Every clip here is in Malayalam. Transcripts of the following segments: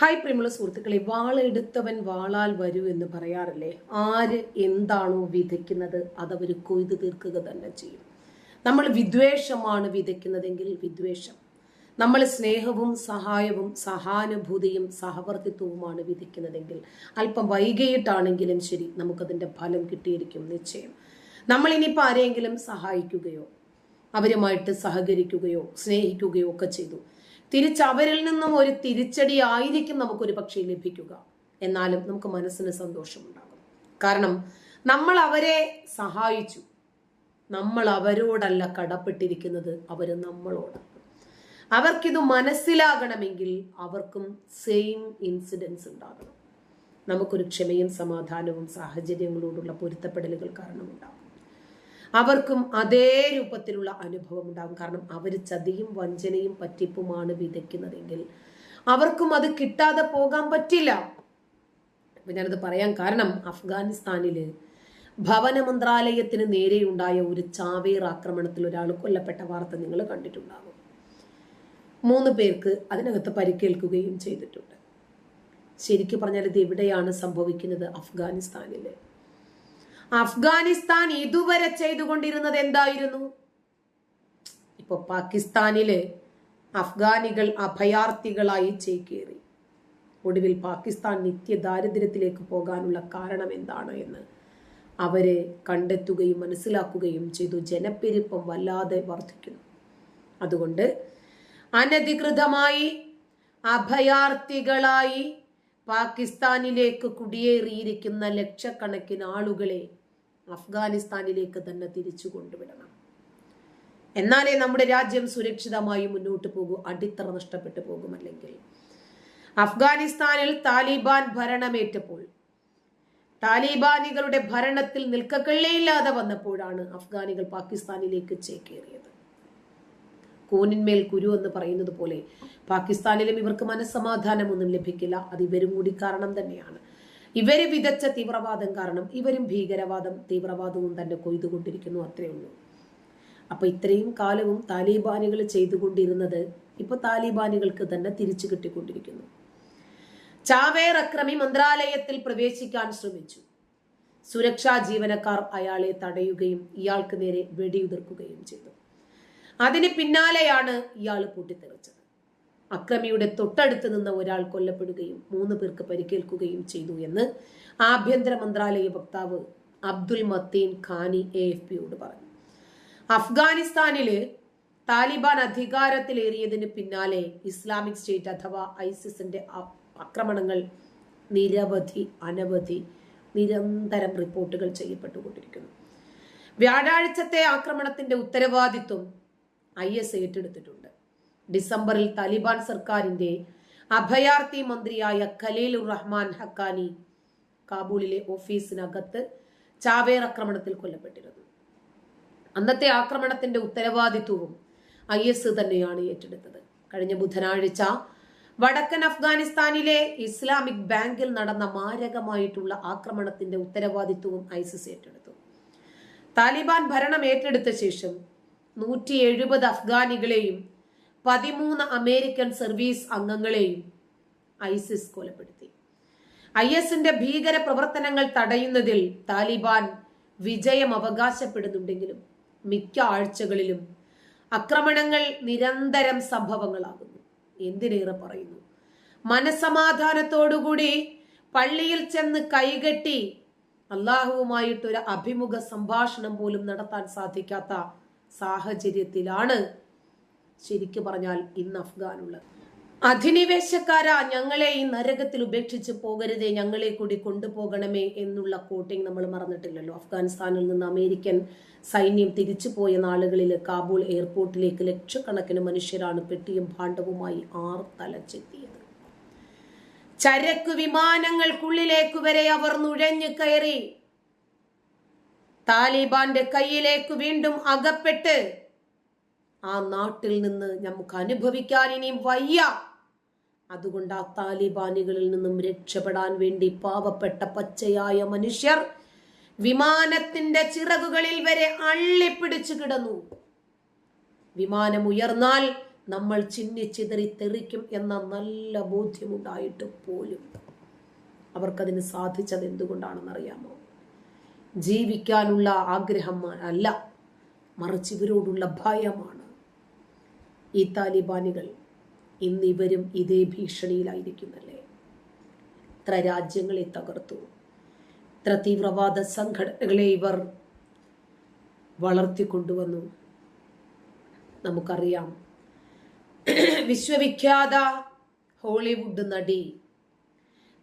ഹായ് പ്രിയമുള്ള സുഹൃത്തുക്കളെ വാളെടുത്തവൻ വാളാൽ വരൂ എന്ന് പറയാറില്ലേ? ആര് എന്താണോ വിതയ്ക്കുന്നത് അതവർ കൊയ്തു തീർക്കുക തന്നെ ചെയ്യും. നമ്മൾ വിദ്വേഷമാണ് വിതയ്ക്കുന്നതെങ്കിൽ വിദ്വേഷം. നമ്മൾ സ്നേഹവും സഹായവും സഹാനുഭൂതിയും സഹവർത്തിത്വവുമാണ് വിധിക്കുന്നതെങ്കിൽ അല്പം വൈകിയിട്ടാണെങ്കിലും ശരി നമുക്കതിന്റെ ഫലം കിട്ടിയിരിക്കും നിശ്ചയം. നമ്മൾ ഇനിയിപ്പോൾ ആരെയെങ്കിലും സഹായിക്കുകയോ അവരുമായിട്ട് സഹകരിക്കുകയോ സ്നേഹിക്കുകയോ ഒക്കെ ചെയ്തു. തിരിച്ച് അവരിൽ നിന്നും ഒരു തിരിച്ചടി ആയിരിക്കും നമുക്കൊരു പക്ഷേ ലഭിക്കുക. എന്നാലും നമുക്ക് മനസ്സിന് സന്തോഷമുണ്ടാകും. കാരണം നമ്മൾ അവരെ സഹായിച്ചു. നമ്മൾ അവരോടല്ല കടപ്പെട്ടിരിക്കുന്നത് അവർ നമ്മളോട് അവർക്കിത് മനസ്സിലാകണമെങ്കിൽ അവർക്കും സെയിം ഇൻസിഡൻസ് ഉണ്ടാകണം. നമുക്കൊരു ക്ഷമയും സമാധാനവും സാഹചര്യങ്ങളോടുള്ള പൊരുത്തപ്പെടലുകൾ കാരണമുണ്ടാകും. അവർക്കും അതേ രൂപത്തിലുള്ള അനുഭവം ഉണ്ടാകും. കാരണം അവർ ചതിയും വഞ്ചനയും പറ്റിപ്പുമാണ് വിതയ്ക്കുന്നതെങ്കിൽ അവർക്കും അത് കിട്ടാതെ പോകാൻ പറ്റില്ല. അപ്പം ഞാനത് പറയാൻ കാരണം അഫ്ഗാനിസ്ഥാനിൽ ഭവന മന്ത്രാലയത്തിന് നേരെയുണ്ടായ ഒരു ചാവേർ ആക്രമണത്തിൽ ഒരാൾ കൊല്ലപ്പെട്ട വാർത്ത നിങ്ങൾ കണ്ടിട്ടുണ്ടാകും. മൂന്ന് പേർക്ക് അതിനകത്ത് പരിക്കേൽക്കുകയും ചെയ്തിട്ടുണ്ട്. ശരിക്കും പറഞ്ഞാൽ ഇത് എവിടെയാണ് സംഭവിക്കുന്നത്? അഫ്ഗാനിസ്ഥാനിൽ. അഫ്ഗാനിസ്ഥാൻ ഇതുവരെ ചെയ്തുകൊണ്ടിരുന്നത് എന്തായിരുന്നു ഇപ്പൊ പാകിസ്ഥാനിൽ അഫ്ഗാനികൾ അഭയാർത്ഥികളായി ചേക്കേറി. ഒടുവിൽ പാകിസ്ഥാൻ നിത്യ ദാരിദ്ര്യത്തിലേക്ക് പോകാനുള്ള കാരണം എന്താണ് എന്ന് അവരെ കണ്ടെത്തുകയും മനസ്സിലാക്കുകയും ചെയ്തു. ജനപ്പെരുപ്പം വല്ലാതെ വർദ്ധിക്കുന്നു അതുകൊണ്ട് അനധികൃതമായി അഭയാർത്ഥികളായി പാകിസ്ഥാനിലേക്ക് കുടിയേറിയിരിക്കുന്ന ലക്ഷക്കണക്കിന് ആളുകളെ അഫ്ഗാനിസ്ഥാനിലേക്ക് തന്നെ തിരിച്ചു കൊണ്ടുവിടണം. എന്നാലേ നമ്മുടെ രാജ്യം സുരക്ഷിതമായി മുന്നോട്ട് പോകൂ അടിത്തറ നഷ്ടപ്പെട്ടു പോകുമല്ലെങ്കിൽ അഫ്ഗാനിസ്ഥാനിൽ താലിബാൻ ഭരണമേറ്റപ്പോൾ താലിബാനികളുടെ ഭരണത്തിൽ നിൽക്കക്കള്ളിയില്ലാതെ വന്നപ്പോഴാണ് അഫ്ഗാനികൾ പാകിസ്ഥാനിലേക്ക് ചേക്കേറിയത്. കൂനിന്മേൽ കുരു എന്ന് പറയുന്നത് പോലെ പാകിസ്ഥാനിലും ഇവർക്ക് മനസ്സമാധാനമൊന്നും ലഭിക്കില്ല. അത് ഇവരും കൂടി കാരണം തന്നെയാണ്. ഇവർ വിതച്ച തീവ്രവാദം കാരണം ഇവരും ഭീകരവാദം തീവ്രവാദവും തന്നെ കൊയ്തുകൊണ്ടിരിക്കുന്നു അത്രേ ഉള്ളൂ. അപ്പൊ ഇത്രയും കാലവും താലിബാനികൾ ചെയ്തുകൊണ്ടിരുന്നത് ഇപ്പൊ താലിബാനികൾക്ക് തന്നെ തിരിച്ചു കിട്ടിക്കൊണ്ടിരിക്കുന്നു. ചാവേർ അക്രമി മന്ത്രാലയത്തിൽ പ്രവേശിക്കാൻ ശ്രമിച്ചു. സുരക്ഷാ ജീവനക്കാർ അയാളെ തടയുകയും ഇയാൾക്ക് നേരെ വെടിയുതിർക്കുകയും ചെയ്തു. അതിന് പിന്നാലെയാണ് ഇയാൾ പൊട്ടിത്തെറിച്ചത്. അക്രമിയുടെ തൊട്ടടുത്ത് നിന്ന ഒരാൾ കൊല്ലപ്പെടുകയും മൂന്ന് പേർക്ക് പരിക്കേൽക്കുകയും ചെയ്തു എന്ന് ആഭ്യന്തര മന്ത്രാലയ വക്താവ് Abdul Mateen Qaani A F പിയോട് പറഞ്ഞു. അഫ്ഗാനിസ്ഥാനിൽ താലിബാൻ അധികാരത്തിലേറിയതിന് പിന്നാലെ ഇസ്ലാമിക് സ്റ്റേറ്റ് അഥവാ ഐസിസിന്റെ ആക്രമണങ്ങൾ നിരവധി അനവധി നിരന്തരം റിപ്പോർട്ടുകൾ ചെയ്യപ്പെട്ടുകൊണ്ടിരിക്കുന്നു. വ്യാഴാഴ്ചത്തെ ആക്രമണത്തിന്റെ ഉത്തരവാദിത്വം ഐ എസ് ഏറ്റെടുത്തിട്ടുണ്ട്. ഡിസംബറിൽ താലിബാൻ സർക്കാരിന്റെ അഭയാർത്ഥി മന്ത്രിയായ ഖലീലുർ റഹ്മാൻ ഹക്കാനി കാബൂളിലെ ഓഫീസിനകത്ത് ചാവേർ ആക്രമണത്തിൽ കൊല്ലപ്പെട്ടിരുന്നു. അന്നത്തെ ആക്രമണത്തിന്റെ ഉത്തരവാദിത്വവും ഐ എസ് തന്നെയാണ് ഏറ്റെടുത്തത്. കഴിഞ്ഞ ബുധനാഴ്ച വടക്കൻ അഫ്ഗാനിസ്ഥാനിലെ ഇസ്ലാമിക് ബാങ്കിൽ നടന്ന മാരകമായിട്ടുള്ള ആക്രമണത്തിന്റെ ഉത്തരവാദിത്വവും ഐസിസ് ഏറ്റെടുത്തു. താലിബാൻ ഭരണം ഏറ്റെടുത്ത ശേഷം നൂറ്റി എഴുപത് അഫ്ഗാനികളെയും പതിമൂന്ന് അമേരിക്കൻ സർവീസ് അംഗങ്ങളെയും ഐസിസ് കൊലപ്പെടുത്തി. ഐ എസിന്റെ ഭീകര പ്രവർത്തനങ്ങൾ തടയുന്നതിൽ താലിബാൻ വിജയം അവകാശപ്പെടുന്നുണ്ടെങ്കിലും മിക്ക ആഴ്ചകളിലും ആക്രമണങ്ങൾ നിരന്തരം സംഭവങ്ങളാകുന്നു. എന്തിനേറെ പറയുന്നു? മനസമാധാനത്തോടുകൂടി പള്ളിയിൽ ചെന്ന് കൈകെട്ടി അള്ളാഹുവുമായിട്ടൊരു അഭിമുഖ സംഭാഷണം പോലും നടത്താൻ സാധിക്കാത്ത സാഹചര്യത്തിലാണ് ശരിക്കു പറഞ്ഞാൽ ഇന്ന് അഫ്ഗാനുള്ളത്. അധിനിവേശക്കാരാ ഞങ്ങളെ ഈ നരകത്തിൽ ഉപേക്ഷിച്ച് പോകരുതേ ഞങ്ങളെ കൂടി കൊണ്ടുപോകണമേ എന്നുള്ള കോട്ടിങ് നമ്മൾ മറന്നിട്ടില്ലല്ലോ. അഫ്ഗാനിസ്ഥാനിൽ നിന്ന് അമേരിക്കൻ സൈന്യം തിരിച്ചു പോയ നാളുകളിൽ കാബൂൾ എയർപോർട്ടിലേക്ക് ലക്ഷക്കണക്കിന് മനുഷ്യരാണ് പെട്ടിയും ഭാണ്ഡവുമായി ആർ തലച്ചെത്തിയത് ചരക്ക് വിമാനങ്ങൾക്കുള്ളിലേക്ക് വരെ അവർ നുഴഞ്ഞു കയറി. താലിബാന്റെ കയ്യിലേക്ക് വീണ്ടും അകപ്പെട്ട് ആ നാട്ടിൽ നിന്ന് നമുക്ക് അനുഭവിക്കാൻ ഇനിയും വയ്യ. അതുകൊണ്ട് ആ താലിബാനികളിൽ നിന്നും രക്ഷപ്പെടാൻ വേണ്ടി പാവപ്പെട്ട പച്ചയായ മനുഷ്യർ വിമാനത്തിന്റെ ചിറകുകളിൽ വരെ അള്ളിപ്പിടിച്ചു കിടന്നു. വിമാനം ഉയർന്നാൽ നമ്മൾ ചിന്നിച്ചിതറി തെറിക്കും എന്ന നല്ല ബോധ്യമുണ്ടായിട്ട് പോലും. അവർക്കതിന് സാധിച്ചത് എന്തുകൊണ്ടാണെന്നറിയാമോ? ജീവിക്കാനുള്ള ആഗ്രഹം അല്ല മറിച്ച് ഇവരോടുള്ള ഭയമാണ്. ഈ താലിബാനികൾ ഇന്ന് ഇവരും ഇതേ ഭീഷണിയിലായിരിക്കുന്നല്ലേ? ഇത്ര രാജ്യങ്ങളെ തകർത്തു. ഇത്ര തീവ്രവാദ സംഘടനകളെ ഇവർ വളർത്തിക്കൊണ്ടുവന്നു. നമുക്കറിയാം. വിശ്വവിഖ്യാത ഹോളിവുഡ് നടി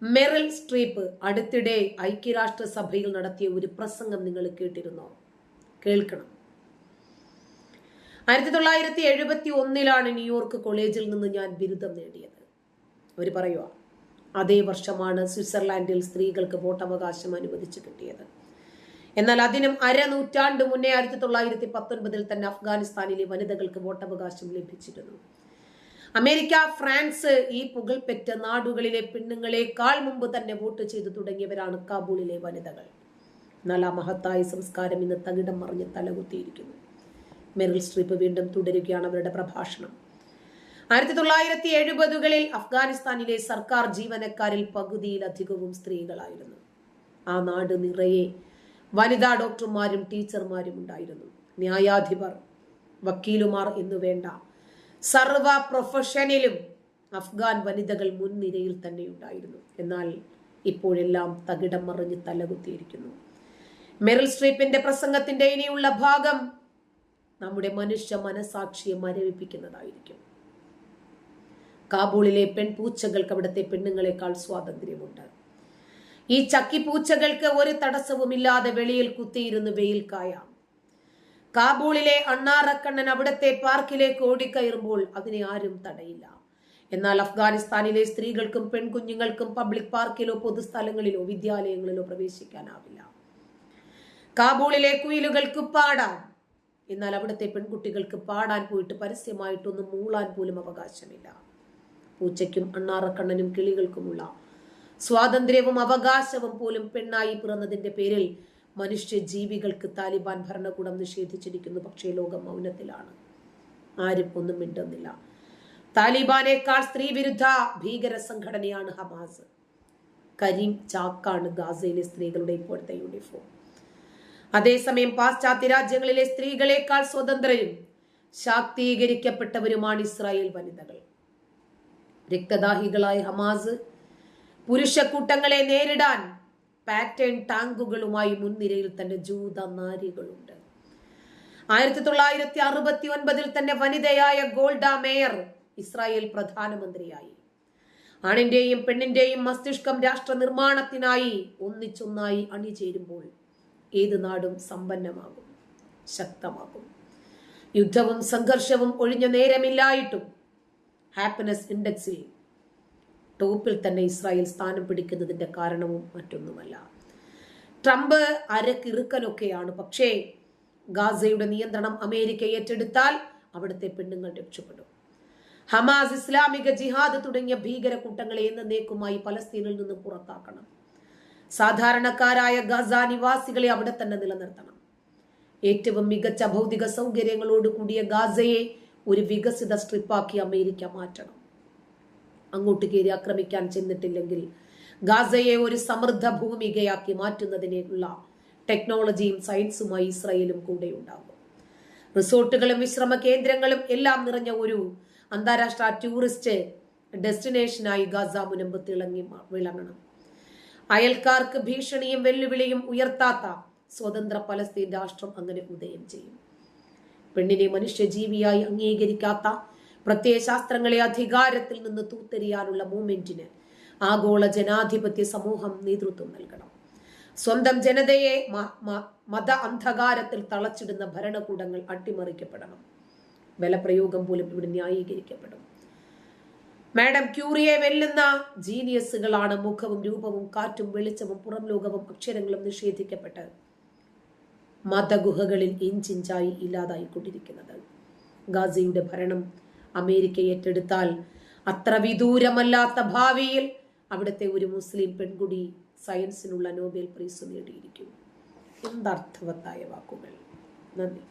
മെറിൽ സ്ട്രീപ്പ് അടുത്തിടെ ഐക്യരാഷ്ട്രസഭയിൽ നടത്തിയ ഒരു പ്രസംഗം നിങ്ങൾ കേട്ടിരുന്നോ? കേൾക്കണം. ആയിരത്തി തൊള്ളായിരത്തി എഴുപത്തി ഒന്നിലാണ് ന്യൂയോർക്ക് കോളേജിൽ നിന്ന് ഞാൻ ബിരുദം നേടിയത്. അവർ പറയുക അതേ വർഷമാണ് സ്വിറ്റ്സർലാൻഡിൽ സ്ത്രീകൾക്ക് വോട്ടവകാശം അനുവദിച്ചു കിട്ടിയത്. എന്നാൽ അതിനും അരനൂറ്റാണ്ട് മുന്നേ ആയിരത്തി തൊള്ളായിരത്തി പത്തൊൻപതിൽ തന്നെ അഫ്ഗാനിസ്ഥാനിലെ വനിതകൾക്ക് വോട്ടവകാശം ലഭിച്ചിരുന്നു. അമേരിക്ക ഫ്രാൻസ് ഈ പുകൾപെറ്റ നാടുകളിലെ പെണ്ണുങ്ങളെക്കാൾ മുമ്പ് തന്നെ വോട്ട് ചെയ്തു തുടങ്ങിയവരാണ് കാബൂളിലെ വനിതകൾ. എന്നാൽ ആ മഹത്തായ സംസ്കാരം ഇന്ന് തകിടം മറിഞ്ഞ് തലകുത്തിയിരിക്കുന്നു. മെറിൽ സ്ട്രിപ്പ് വീണ്ടും തുടരുകയാണ് അവരുടെ പ്രഭാഷണം. ആയിരത്തി തൊള്ളായിരത്തി എഴുപതുകളിൽ അഫ്ഗാനിസ്ഥാനിലെ സർക്കാർ ജീവനക്കാരിൽ പകുതിയിലധികവും സ്ത്രീകളായിരുന്നു. ആ നാട് നിറയെ വനിതാ ഡോക്ടർമാരും ടീച്ചർമാരും ഉണ്ടായിരുന്നു. ന്യായാധിപർ വക്കീലുമാർ എന്നു വേണ്ട സർവ പ്രൊഫഷനിലും അഫ്ഗാൻ വനിതകൾ മുൻനിരയിൽ തന്നെ ഉണ്ടായിരുന്നു എന്നാൽ ഇപ്പോഴെല്ലാം തകിടം മറിഞ്ഞ് തലകുത്തിയിരിക്കുന്നു. മെറിൽ സ്ട്രീപ്പിന്റെ പ്രസംഗത്തിന്റെ ഇനിയുള്ള ഭാഗം നമ്മുടെ മനുഷ്യ മനസാക്ഷിയെ മരവിപ്പിക്കുന്നതായിരിക്കും. കാബൂളിലെ പെൺപൂച്ചകൾക്ക് അവിടുത്തെ പെണ്ണുങ്ങളെക്കാൾ സ്വാതന്ത്ര്യമുണ്ട്. ഈ ചക്കിപ്പൂച്ചകൾക്ക് ഒരു തടസ്സവുമില്ലാതെ വെളിയിൽ കുത്തിയിരുന്ന് വെയിൽ കായാം. കാബൂളിലെ അണ്ണാറക്കണ്ണൻ അവിടുത്തെ പാർക്കിലേക്ക് ഓടിക്കയറുമ്പോൾ അതിനെ ആരും തടയില്ല. എന്നാൽ അഫ്ഗാനിസ്ഥാനിലെ സ്ത്രീകൾക്കും പെൺകുഞ്ഞുങ്ങൾക്കും പബ്ലിക് പാർക്കിലോ പൊതുസ്ഥലങ്ങളിലോ വിദ്യാലയങ്ങളിലോ പ്രവേശിക്കാനാവില്ല. കാബൂളിലെ കുയിലുകൾക്ക് പാടാം. എന്നാൽ അവിടുത്തെ പെൺകുട്ടികൾക്ക് പാടാൻ പോയിട്ട് പരസ്യമായിട്ടൊന്നും മൂളാൻ പോലും അവകാശമില്ല. പൂച്ചയ്ക്കും അണ്ണാറക്കണ്ണനും കിളികൾക്കുമുള്ള സ്വാതന്ത്ര്യവും അവകാശവും പോലും പെണ്ണായി പിറന്നതിന്റെ പേരിൽ മനുഷ്യ ജീവികൾക്ക് താലിബാൻ ഭരണകൂടം നിഷേധിച്ചിരിക്കുന്നു. പക്ഷേ ലോകം മൗനത്തിലാണ്. ആരും ഒന്നും മിണ്ടുന്നില്ല. താലിബാനേക്കാൾ സ്ത്രീവിരുദ്ധ ഭീകര സംഘടനയാണ് ഹമാസ്. കരീം ചാക്കാണ് ഗാസയിലെ സ്ത്രീകളുടെ ഇപ്പോഴത്തെ യൂണിഫോം അതേസമയം പാശ്ചാത്യ രാജ്യങ്ങളിലെ സ്ത്രീകളെക്കാൾ സ്വതന്ത്രരും ശാക്തീകരിക്കപ്പെട്ടവരുമാണ് ഇസ്രായേൽ വനിതകൾ. രക്തദാഹികളായ ഹമാസ് പുരുഷക്കൂട്ടങ്ങളെ നേരിടാൻ പാറ്റേൺ ടാങ്കുകളുമായി മുൻനിരയിൽ തന്നെ ജൂത നാരികളുണ്ട് ആയിരത്തി തൊള്ളായിരത്തി അറുപത്തി ഒൻപതിൽ തന്നെ വനിതയായ ഗോൾഡ മേയർ ഇസ്രായേൽ പ്രധാനമന്ത്രിയായി. ആണിന്റെയും പെണ്ണിന്റെയും മസ്തിഷ്കം രാഷ്ട്ര നിർമ്മാണത്തിനായി ഒന്നിച്ചൊന്നായി അണിചേരുമ്പോൾ ഏത് നാടും സമ്പന്നമാകും ശക്തമാകും. യുദ്ധവും സംഘർഷവും ഒഴിഞ്ഞ നേരമില്ലായിട്ടും ഹാപ്പിനെസ് ഇൻഡെക്സിൽ ടോപ്പിൽ തന്നെ ഇസ്രായേൽ സ്ഥാനം പിടിക്കുന്നതിന്റെ കാരണവും മറ്റൊന്നുമല്ല. ട്രംപ് അരക്കിറുക്കനൊക്കെയാണ് പക്ഷേ ഗാസയുടെ നിയന്ത്രണം അമേരിക്ക ഏറ്റെടുത്താൽ അവിടുത്തെ പെണ്ണുങ്ങൾ രക്ഷപ്പെടും. ഹമാസ് ഇസ്ലാമിക ജിഹാദ് തുടങ്ങിയ ഭീകര കൂട്ടങ്ങളെ എന്നേക്കുമായി പലസ്തീനിൽ നിന്ന് പുറത്താക്കണം. സാധാരണക്കാരായ ഗസ നിവാസികളെ അവിടെ തന്നെ നിലനിർത്തണം. ഏറ്റവും മികച്ച ഭൗതിക സൗകര്യങ്ങളോട് കൂടിയ ഗാസയെ ഒരു വികസിത സ്ട്രിപ്പാക്കി അമേരിക്ക മാറ്റണം. അങ്ങോട്ട് കയറി ആക്രമിക്കാൻ ചെന്നിട്ടില്ലെങ്കിൽ ഗാസയെ ഒരു സമൃദ്ധ ഭൂമികയാക്കി മാറ്റുന്നതിനുള്ള ടെക്നോളജിയും സയൻസുമായി ഇസ്രയേലും കൂടെ ഉണ്ടാകും. റിസോർട്ടുകളും വിശ്രമ കേന്ദ്രങ്ങളും എല്ലാം നിറഞ്ഞ ഒരു അന്താരാഷ്ട്ര ടൂറിസ്റ്റ് ഡെസ്റ്റിനേഷനായി ഗാസ മുനമ്പ് തിളങ്ങി വിളങ്ങണം. അയൽക്കാർക്ക് ഭീഷണിയും വെല്ലുവിളിയും ഉയർത്താത്ത സ്വതന്ത്ര പലസ്തീൻ രാഷ്ട്രം അങ്ങനെ ഉദയം ചെയ്യും. പെണ്ണിനെ മനുഷ്യജീവിയായി അംഗീകരിക്കാത്ത പ്രത്യയശാസ്ത്രങ്ങളെ അധികാരത്തിൽ നിന്ന് തൂത്തെറിയാനുള്ള മൂവ്മെന്റിന് ആഗോള ജനാധിപത്യ സമൂഹം നേതൃത്വം നൽകണം. സ്വന്തം ജനതയെ മത അന്ധകാരത്തിൽ തളച്ചിടുന്ന ഭരണകൂടങ്ങൾ അട്ടിമറിക്കപ്പെടണം. ബലപ്രയോഗം പോലും ഇവിടെ ന്യായീകരിക്കപ്പെടും. മാഡം ക്യൂറിയെ വെല്ലുന്ന ജീനിയസുകളാണ് മുഖവും രൂപവും കാറ്റും വെളിച്ചവും പുറം ലോകവും അക്ഷരങ്ങളും നിഷേധിക്കപ്പെട്ട് മതഗുഹകളിൽ ഇഞ്ചിഞ്ചായി ഇല്ലാതായിക്കൊണ്ടിരിക്കുന്നത്. ഗാസിയുടെ ഭരണം അമേരിക്ക ഏറ്റെടുത്താൽ അത്ര വിദൂരമല്ലാത്ത ഭാവിയിൽ അവിടുത്തെ ഒരു മുസ്ലിം പെൺകുടി സയൻസിനുള്ള നോബൽ പ്രൈസ് നേടിയിരിക്കും. എന്തർത്ഥവത്തായ വാക്കുകൾ. നന്ദി.